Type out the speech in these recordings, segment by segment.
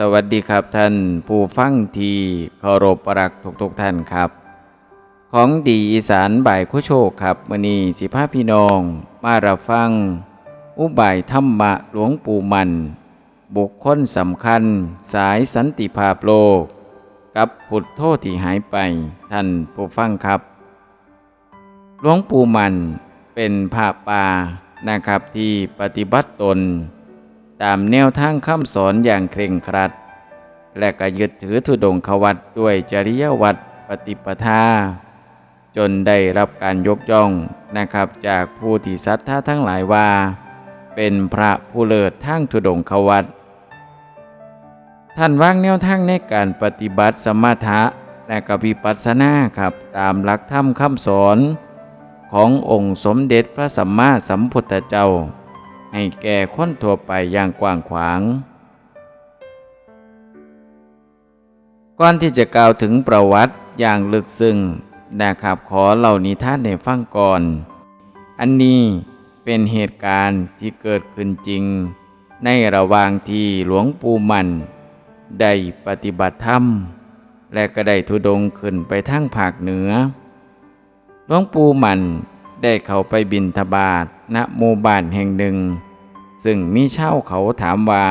สวัสดีครับท่านผู้ฟังทีเคารพรักทุกๆท่านครับ ของดีอีสานบ่ายคุโชคครับมื้อนี้สิพาพี่น้อง มารับฟัง อุบายธรรมะหลวงปู่มัน บุคคลสำคัญ สายสันติภาพโลก กับผุดโทษที่หายไปท่านผู้ฟังครับ หลวงปู่มันเป็นพระป่านะครับที่ปฏิบัติตน ตามแนวทางคำสอนอย่างเคร่งครัด และก็ยึดถือธุดงควัดด้วยจริยวัดปฏิปทา จนได้รับการยกย่องนะครับจากผู้ที่ศรัทธาทั้งหลายว่า เป็นพระผู้เลิศทางธุดงควัดท่านวางแนวทางในการปฏิบัติสมถะและกวิปัสสนาครับตามหลักธรรมคำสอนขององค์สมเด็จพระสัมมาสัมพุทธเจ้า ให้แก่คนทั่วไปอย่างกว้างขวาง ก่อนที่จะกล่าวถึงประวัติอย่างลึกซึ้งนะครับขอเหล่านิทานให้ฟังก่อน อันนี้เป็นเหตุการณ์ที่เกิดขึ้นจริง ในระหว่างที่หลวงปู่มันได้ปฏิบัติธรรม และก็ได้ทุดงขึ้นไปทางภาคเหนือ หลวงปู่มัน ได้เข้าไปบินทบาทณหมู่บ้านแห่งหนึ่ง ซึ่งมีชาเขาถามว่า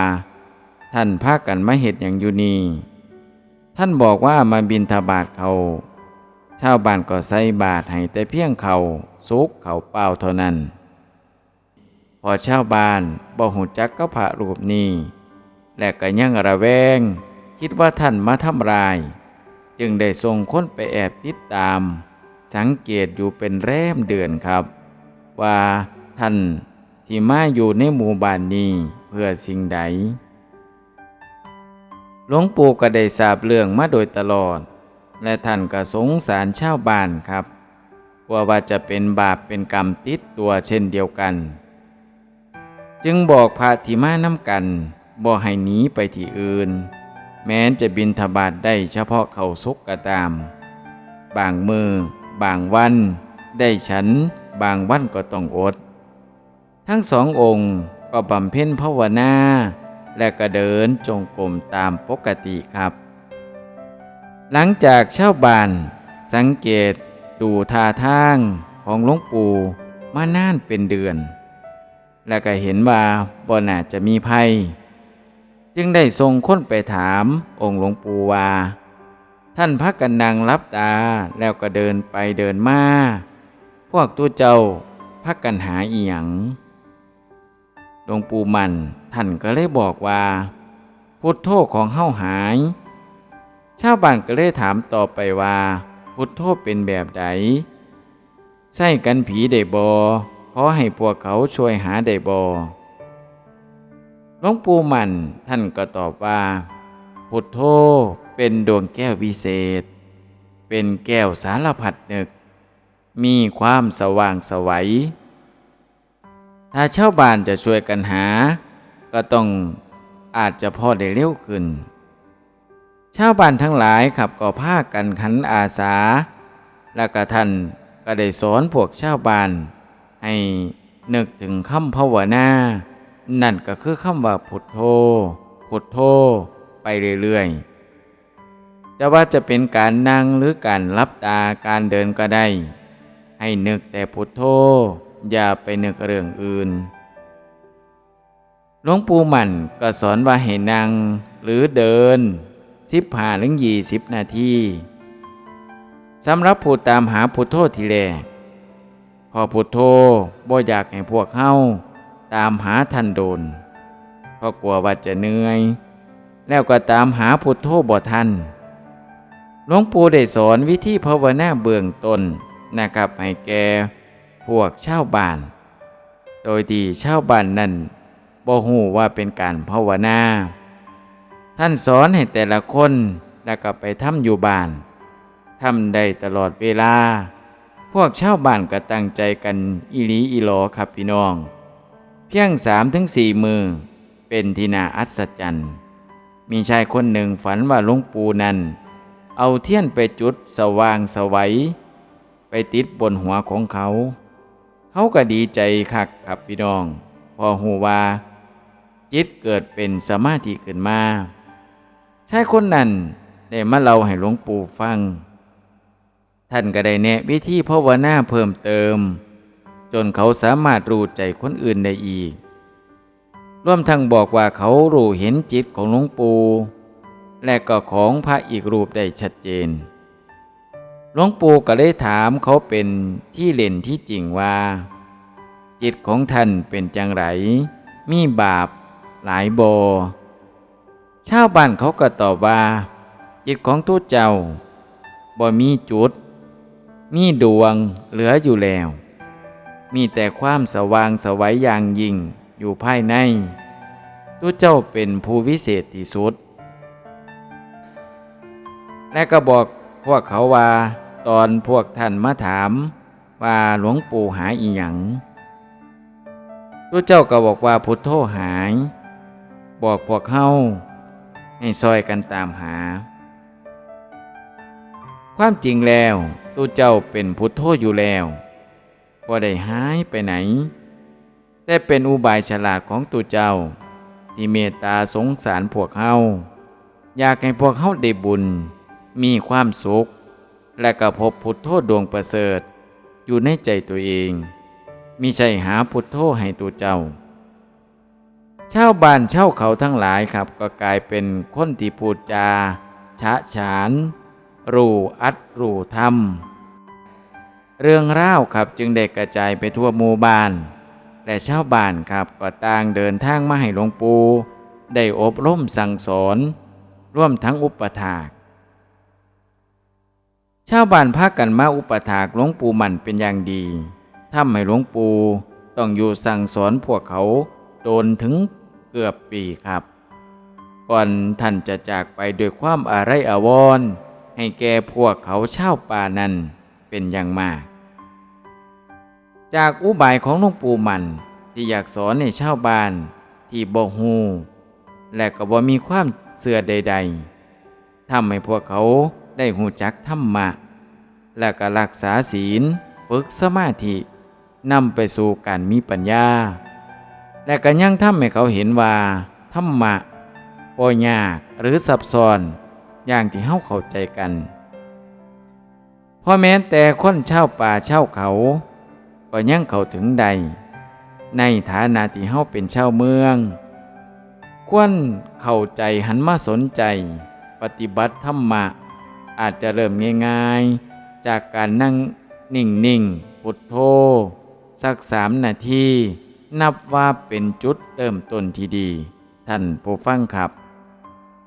ท่านพากันมาเหตุอย่างอยู่นี่ท่านบอกว่ามาบินทบาทเขาชาวบ้านก็ใส่บาทให้แต่เพียงเขาซุกเขาเปล่าเท่านั้น พอชาวบ้านบ่หูจักก็พระรูปนี้ และก็ยังระแวง คิดว่าท่านมาทำลาย จึงได้ส่งคนไปแอบติดตาม สังเกตอยู่เป็นแรมเดือนครับ ว่าท่านที่มาอยู่ในหมู่บ้านนี้เพื่อสิ่งใดหลวงปู่ก็ได้ทราบเรื่องมาโดยตลอด และท่านก็สงสารชาวบ้านครับกลัวว่าจะเป็นบาปเป็นกรรมติดตัวเช่นเดียวกัน จึงบอกพระที่มาน้ำกันบอกให้หนีไปที่อื่น แม้นจะบินทบาทได้เฉพาะเขาสุกก็ตาม บางมือ บางวัน ได้ฉัน บางวันก็ต้องอด ทั้งสององค์ก็บำเพ็ญภาวนา และก็เดินจงกรมตามปกติครับ หลังจากเช่าบ้าน สังเกตดูท่าทางของหลวงปู่มานานเป็นเดือน และก็เห็นว่าบ่น่าจะมีภัย จึงได้ส่งค้นไปถามองค์หลวงปู่ว่า ท่านพักกันนั่งรับตาแล้วก็เดินไปเดินมา พวกตัวเจ้าพักกันหาอีหยังหลวงปู่มันท่านก็เลยบอกว่า พุทโธของเฮาหาย ชาวบ้านก็เลยถามต่อไปว่า พุทโธเป็นแบบใดใส่กันผีได้บอขอให้พวกเขาช่วยหาได้บอหลวงปู่มันท่านก็ตอบว่า พุทโธ เป็นดวงแก้ววิเศษ เป็นแก้วสารพัดนึก มีความสว่างสวัย ถ้าชาวบ้านจะช่วยกันหา ก็ต้องอาจจะพอได้เร็วขึ้น ชาวบ้านทั้งหลายขับก็พากันขันอาสา และก็ท่านก็ได้สอนพวกชาวบ้าน ให้นึกถึงคำภาวนา นั่นก็คือคำว่าพุทโธ พุทโธ ไปเรื่อยๆ จะว่าจะเป็นการนั่งหรือการรับตาการเดินก็ได้ ให้นึกแต่พุทโธอย่าไปนึกเรื่องอื่น หลวงปู่มันก็สอนว่าให้นั่งหรือเดินสิบหาถึงยี่สิบนาทีสำหรับผู้ตามหาพุทโธทีแรกพอพุทโธบ่อยากให้พวกเฮาตามหาทันโดนเพราะกลัวว่าจะเหนื่อย แล้วก็ตามหาพุทโธบ่ทัน หลวงปู่ได้สอนวิธีภาวนาเบื้องต้นนะครับให้แก่พวกชาวบ้าน โดยที่ชาวบ้านนั้นบ่ฮู้ว่าเป็นการภาวนา ท่านสอนให้แต่ละคนแล้วก็ไปทำอยู่บ้านทำได้ตลอดเวลา พวกชาวบ้านก็ตั้งใจกันอีหลีอีหลอครับพี่น้อง เพียงสามถึงสี่มือเป็นที่น่าอัศจรรย์ มีชายคนหนึ่งฝันว่าหลวงปู่นั้น เอาเทียนไปจุดสว่างสวัย ไปติดบนหัวของเขา เขาก็ดีใจคักครับพี่น้อง พอหูว่า จิตเกิดเป็นสมาธิขึ้นมาชายคนนั้นได้มาเล่าให้หลวงปู่ฟัง ท่านก็ได้แนะวิธีภาวนาเพิ่มเติม จนเขาสามารถรู้ใจคนอื่นได้อีก ร่วมทั้งบอกว่าเขารู้เห็นจิตของหลวงปู่ และก็ของพระอีกรูปได้ชัดเจน หลวงปู่ก็เลยถามเขาเป็นที่เล่นที่จริงว่า จิตของท่านเป็นจังไร มีบาป หลายบอชาวบ้านเขาก็ตอบว่า จิตของตู้เจ้าบ่มีจุด มีดวงเหลืออยู่แล้ว มีแต่ความสว่างสวัยอย่างยิ่งอยู่ภายในตู้เจ้าเป็นผู้วิเศษที่สุด และก็บอกพวกเขาว่า ตอนพวกท่านมาถาม ว่าหลวงปู่หายอีหยังตู้เจ้าก็บอกว่าพุทโธหาย บอกพวกเฮาให้ซอยกันตามหา ความจริงแล้วตูเจ้าเป็นพุทโธอยู่แล้วบ่ได้หายไปไหน แต่เป็นอุบายฉลาดของตูเจ้า ที่เมตตาสงสารพวกเฮาอยากให้พวกเฮาได้บุญ มีความสุข และก็พบพุทโธดวงประเสริฐ อยู่ในใจตัวเอง มิใช่หาพุทโธให้ตัวเจ้าชาวบ้านเช่าเขาทั้งหลายครับก็กลายเป็นคนที่พูดจาฉะฉาน รู้อัดรู้ธรรม เรื่องร่าวครับจึงได้กระจายไปทั่วหมู่บ้าน และชาวบ้านครับก็ต่างเดินทางมาให้หลวงปู่ได้อบรมสั่งสอน ร่วมทั้งอุปถาก ชาวบ้านพากันมาอุปถากหลวงปู่มันเป็นอย่างดีทำให้หลวงปู่ต้องอยู่สั่งสอนพวกเขาโดนถึงเกือบปีครับ ก่อนท่านจะจากไปด้วยความอาไรอาวรณ์ให้แก่พวกเขาเช่าวป่านั้นเป็นอย่างมาก จากอุบายของหลวงปู่มันที่อยากสอนในชาวบ้านที่บ่ฮูและก็บ่มีความเสื่อใด ๆทำให้พวกเขา ได้หูจักธรรมะ และก็รักษาศีล ฝึกสมาธินำไปสู่การมีปัญญา และก็ยังทำให้เขาเห็นว่าธรรมะบ่ยากหรือซับซ้อนอย่างที่เฮาเข้าใจกันเพราะแม้แต่คนเช่าป่าเช่าเขา ก็ยังเข้าถึงใด ในฐานะที่เฮาเป็นชาวเมือง ควรเข้าใจหันมาสนใจ ปฏิบัติธรรมะ อาจจะเริ่มง่ายๆ จากการนั่งนิ่งๆพุทโธสักสามนาที นับว่าเป็นจุดเริ่มต้นที่ดี ท่านผู้ฟังครับ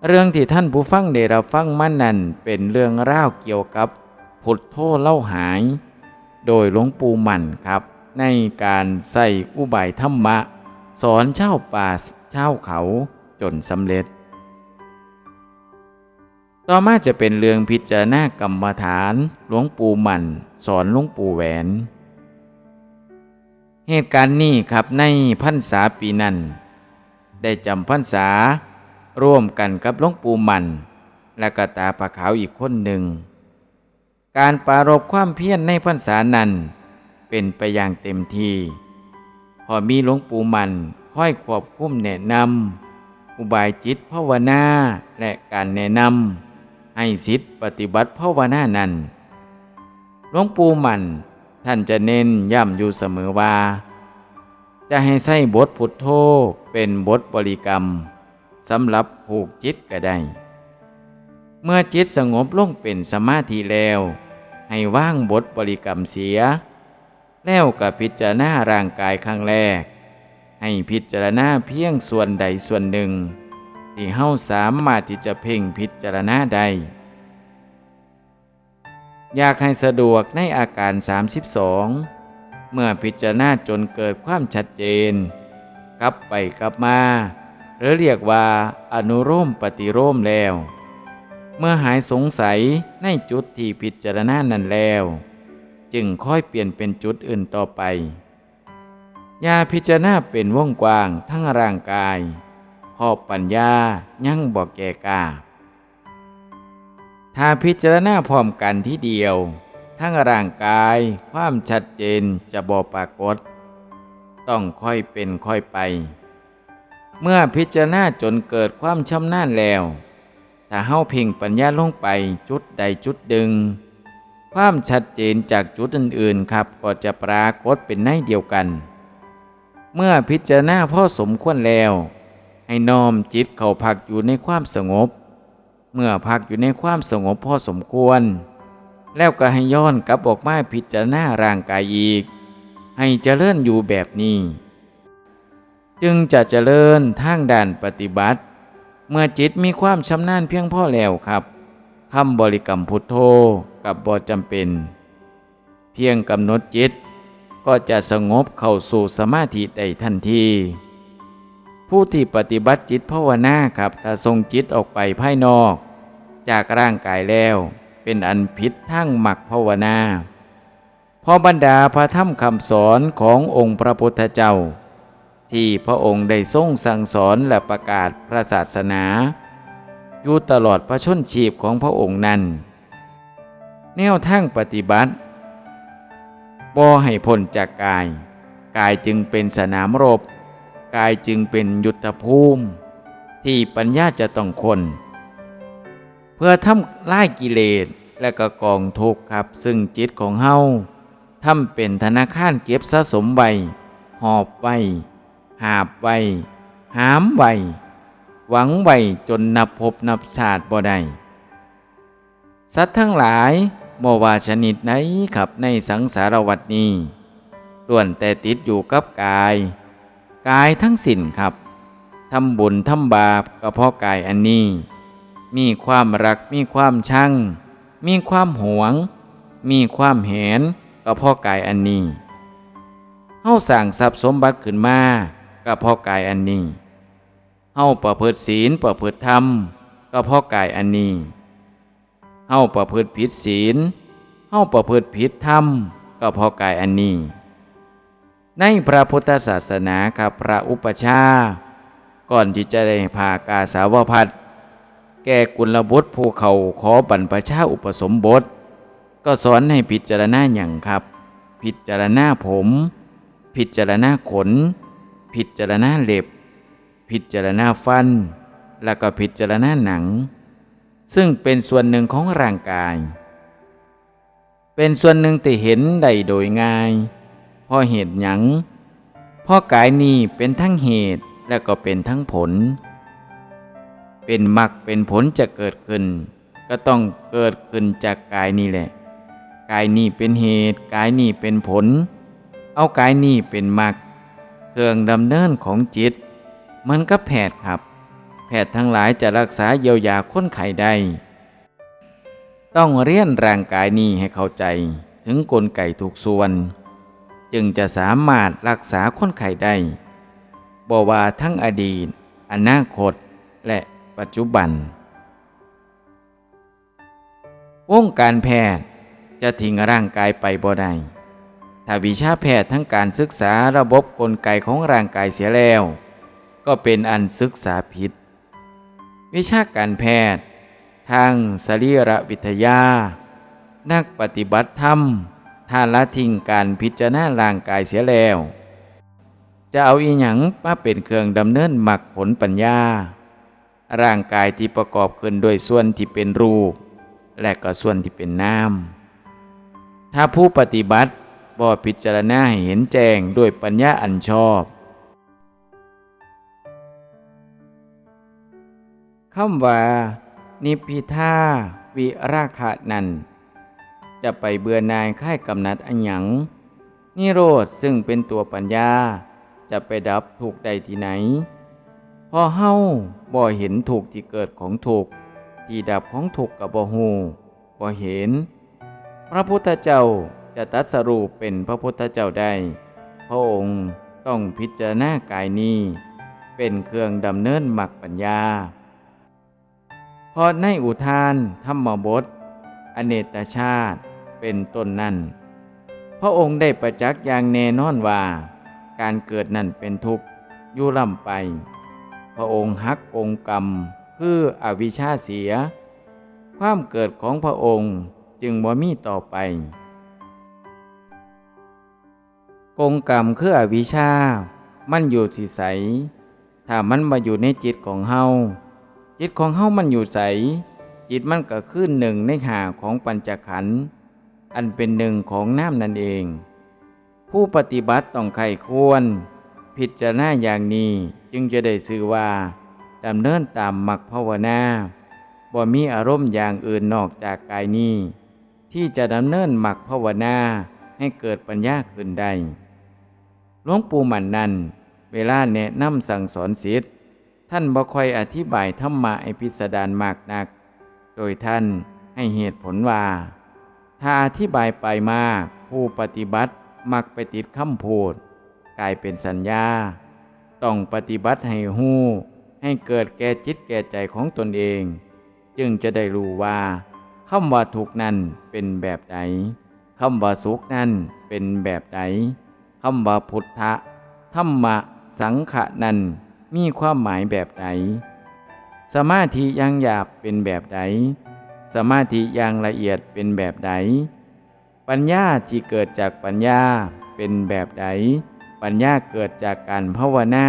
เรื่องที่ท่านผู้ฟังได้รับฟังมานั้นเป็นเรื่องราวเกี่ยวกับพุทโธเล่าหาย โดยหลวงปู่มันครับ ในการใส่อุบายธรรมะ สอนเช่าป่าเช่าเขาจนสำเร็จ ต่อมาจะเป็นเรื่องพิจารณากรรมฐาน หลวงปู่หมันสอนหลวงปู่แหวน เหตุการณ์นี้ครับในพรรษาปีนั้น ได้จำพรรษาร่วมกันกับหลวงปู่มัน และกตาปะขาวอีกคนหนึ่ง การปรารบความเพียรในพรรษานั้นเป็นไปอย่างเต็มที่ พอมีหลวงปู่มันค่อยควบคุมแนะนำอุบายจิตภาวนาและการแนะนำ ให้สิทธิปฏิบัติภาวนานั้นหลวงปู่มันท่านจะเน้นย้ำอยู่เสมอว่า จะให้ใช้บทพุทโธเป็นบทบริกรรมสำหรับผูกจิตก็ได้ เมื่อจิตสงบลงเป็นสมาธิแล้ว ให้ว่างบทบริกรรมเสีย แล้วกับพิจารณาร่างกายครั้งแรก ให้พิจารณาเพียงส่วนใดส่วนหนึ่ง ที่เฮาสามารถที่จะเพ่งพิจารณาได้อยากให้สะดวกในอาการ 32 เมื่อพิจารณาจนเกิดความชัดเจน กลับไปกลับมา หรือเรียกว่าอนุโลมปฏิโลมแล้ว เมื่อหายสงสัยในจุดที่พิจารณานั้นแล้ว จึงค่อยเปลี่ยนเป็นจุดอื่นต่อไปยาพิจารณาเป็นวงกว้างทั้งร่างกาย พ่อปัญญายังบอกแก่กาถ้าพิจารณาพร้อมกันที่เดียว ทั้งร่างกายความชัดเจนจะบอปรากฏ ต้องค่อยเป็นค่อยไป เมื่อพิจารณาจนเกิดความชำนาญแล้ว ถ้าเฮาเพ่งปัญญาลงไปจุดใดจุดดึง ความชัดเจนจากจุดอื่นๆครับก็จะปรากฏเป็นในเดียวกัน เมื่อพิจารณาพ่อสมควรแล้ว ให้น้อมจิตเข้าพักอยู่ในความสงบ เมื่อพักอยู่ในความสงบพอสมควร แล้วก็ให้ย้อนกลับออกมาพิจารณาร่างกายอีก ให้เจริญอยู่แบบนี้ จึงจะเจริญทางด้านปฏิบัติ เมื่อจิตมีความชำนาญเพียงพอแล้วครับคำบริกรรมพุทโธกับบอจำเป็น เพียงกำหนดจิตก็จะสงบเข้าสู่สมาธิได้ทันที ผู้ที่ปฏิบัติจิตภาวนาครับถ้าทรงจิตออกไปภายนอก จากร่างกายแล้ว เป็นอันผิดทั้งหมักภาวนาพราะบรรดาพระธรรมคำสอนขององค์พระพุทธเจ้า ที่พระองค์ได้ทรงสั่งสอนและประกาศพระศาสนา อยู่ตลอดพระชนชีพของพระองค์นั้น แนวทางปฏิบัติบ่ให้พ้นจากกาย กายจึงเป็นสนามรบ กายจึงเป็นยุทธภูมิ ที่ปัญญาจะต้องคน เพื่อทำลายกิเลสและก็กองทุกข์ครับ ซึ่งจิตของเฮาทำเป็นธนาคารเก็บสะสมไว้หอบไว้หาบไว้หามไว้หวังไว้จนนับพบนับชาติบ่ได้สัตว์ทั้งหลายบ่ว่าชนิดไหนขับในสังสารวัฏนี้ล้วนแต่ติดอยู่กับกาย กายทั้งสิ้นครับทำบุญทำบาปก็เพราะกายอันนี้ มีความรักมีความชัง มีความหวง มีความเห็นก็เพราะกายอันนี้เฮาสั่งทรัพย์สมบัติขึ้นมาก็เพราะกายอันนี้เฮาประพฤติศีลประพฤติธรรม ก็เพราะกายอันนี้เฮาประพฤติผิดศีลเฮาประพฤติผิดธรรม ก็เพราะกายอันนี้ ในพระพุทธศาสนาครับพระอุปชา ก่อนที่จะได้พากาสาวพัดแก่กุลบุตรผู้เขาขอบรรพชาอุปสมบท ก็สอนให้พิจารณาอย่างครับ พิจารณาผม พิจารณาขน พิจารณาเล็บ พิจารณาฟัน แล้วก็พิจารณาหนัง ซึ่งเป็นส่วนหนึ่งของร่างกาย เป็นส่วนหนึ่งที่เห็นได้โดยง่าย เพราะเหตุหยังเพราะกายนี้เป็นทั้งเหตุและก็เป็นทั้งผล เป็นมรรคเป็นผลจะเกิดขึ้น ก็ต้องเกิดขึ้นจากกายนี้แหละ กายนี้เป็นเหตุ กายนี้เป็นผล เอากายนี้เป็นมรรคเครื่องดำเนินของจิต มันก็แพทย์ครับแพทย์ทั้งหลายจะรักษาเยียวยาคนไข้ได้ ต้องเรียนร่างกายนี้ให้เข้าใจถึงกลไกทุกส่วน จึงจะสามารถรักษาคนไข้ได้บอว่าทั้งอดีต อนาคต และปัจจุบัน วงการแพทย์จะทิ้งร่างกายไปบ่ได้ถ้าวิชาแพทย์ทั้งการศึกษาระบบกลไกของร่างกายเสียแล้ว ก็เป็นอันศึกษาผิด วิชาการแพทย์ ทางสรีรวิทยา นักปฏิบัติธรรม ท่าละทิ้งการพิจารณาร่างกายเสียแล้ว จะเอาอีหยังมาเป็นเครื่องดำเนินหมักผลปัญญา ร่างกายที่ประกอบขึ้นโดยส่วนที่เป็นรูป และก็ส่วนที่เป็นนามถ้าผู้ปฏิบัติบ่พิจารณาให้เห็นแจ้งด้วยปัญญาอันชอบคำว่า นิพพิทาวิราคะนั้น จะไปเบื่อนายค่ายกำนัดอันหยังนิโรธซึ่งเป็นตัวปัญญา จะไปดับถูกใดที่ไหน พอเฮาบ่เห็นถูกที่เกิดของถูกที่ดับของถูกกับบ่หูบ่เห็น พระพุทธเจ้าจะตัดสรูปเป็นพระพุทธเจ้าได้ พระองค์ต้องพิจารณากายนี้ เป็นเครื่องดำเนินหมักปัญญาพราะในอุทานธรรมบท อเนตชาติ เป็นต้นนั้น พระองค์ได้ประจักษ์อย่างแน่นอนว่า การเกิดนั่นเป็นทุกข์อยู่ล่ำไป พระองค์หักกงกรรมคืออวิชชาเสีย ความเกิดของพระองค์จึงบ่มีต่อไป กงกรรมคืออวิชชา มันอยู่สิใส ถ้ามันมาอยู่ในจิตของเฮา จิตของเฮามันอยู่ใส จิตมันก็ขึ้นหนึ่งในหาของปัญจขันธ์ อันเป็นหนึ่งของน้ำนั่นเอง ผู้ปฏิบัติต้องไข้ควร พิจารณาอย่างนี้จึงจะได้สื่อว่าดำเนินตามมักภาวนาบ่มีอารมณ์อย่างอื่นนอกจากกายนี้ ที่จะดำเนินมักภาวนาให้เกิดปัญญาขึ้นได้หลวงปู่มันนั้น เวลาแนะนำสั่งสอนศิษย์ท่านบ่ค่อยอธิบายธรรมะให้พิสดารมากนัก โดยท่านให้เหตุผลว่า ถ้าอธิบายไปมาผู้ปฏิบัติมักไปติดคำพูดกลายเป็นสัญญา ต้องปฏิบัติให้หู้ ให้เกิดแก่จิตแก่ใจของตนเอง จึงจะได้รู้ว่าคำว่าทุกนั้นเป็นแบบใดคำว่าสุขนั้นเป็นแบบใดคำว่าพุทธะธรรมะสังขะนั้นมีความหมายแบบใดสมาธิยังหยาบเป็นแบบใด สมาธิอย่างละเอียดเป็นแบบใด ปัญญาที่เกิดจากปัญญาเป็นแบบใด ปัญญาเกิดจากการภาวนา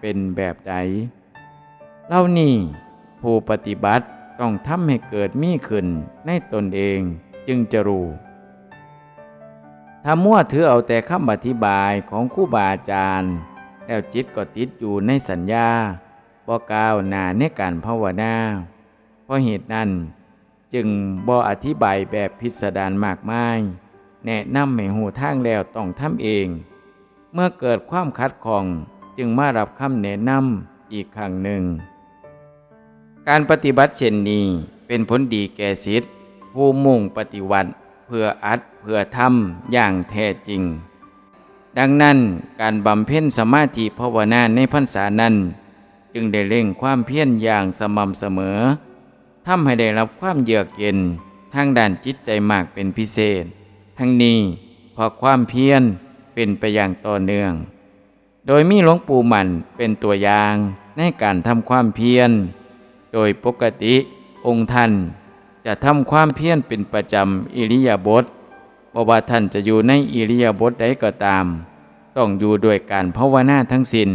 เป็นแบบใดเล่านี่ผู้ปฏิบัติต้องทำให้เกิดมีขึ้นในตนเองจึงจะรู้ถ้ามั่วถือเอาแต่คำอธิบายของครูบาอาจารย์ แล้วจิตก็ติดอยู่ในสัญญาบ่ก้าวหน้าในการภาวนาเพราะเหตุนั้น จึงบ่อธิบายแบบพิสดารมากมาย แนะนำให้หูทางแล้วต้องทำเอง เมื่อเกิดความคัดข้องจึงมารับคำแนะนำอีกครั้งหนึ่ง การปฏิบัติเช่นนี้เป็นผลดีแก่ศิษย์ผู้มุ่งปฏิวัติเพื่ออัดเพื่อทำอย่างแท้จริง ดังนั้นการบำเพ็ญสมาธิภาวนาในพรรษานั้น จึงได้เร่งความเพียรอย่างสม่ำเสมอ ทำให้ได้รับความเยือกเย็นทางด้านจิตใจมากเป็นพิเศษ ทั้งนี้เพราะความเพียรเป็นไปอย่างต่อเนื่อง โดยมีหลวงปู่มันเป็นตัวอย่างในการทำความเพียร โดยปกติองค์ท่านจะทำความเพียรเป็นประจำอิริยาบถเพราะว่าท่านจะอยู่ในอิริยาบถใดก็ตาม ต้องอยู่ด้วยการภาวนาทั้งสิน้น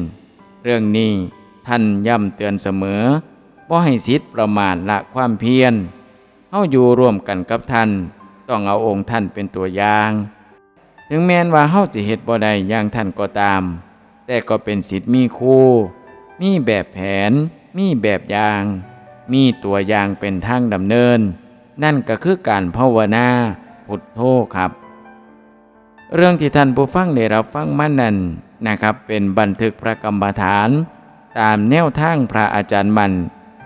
เรื่องนี้ท่านย้ำเตือนเสมอ บ่ให้สิทธิ์ประมาทละความเพียรเฮาอยู่ร่วมกันกับท่าน ต้องเอาองค์ท่านเป็นตัวอย่าง ถึงแม้นว่าเฮาจะเฮ็ดบ่ได้อย่างท่านก็ตาม แต่ก็เป็นสิทธิ์มีครูมีแบบแผน มีแบบอย่าง มีตัวอย่างเป็นทางดำเนิน นั่นก็คือการภาวนาพุทโธครับ เรื่องที่ท่านผู้ฟังได้รับฟังมานั้นนะครับ เป็นบันทึกพระกรรมฐาน ตามแนวทางพระอาจารย์มัน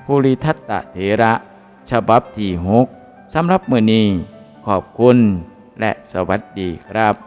ภูริทัตตะเถระ ฉบับที่หกสำหรับมือนี้ขอบคุณและสวัสดีครับ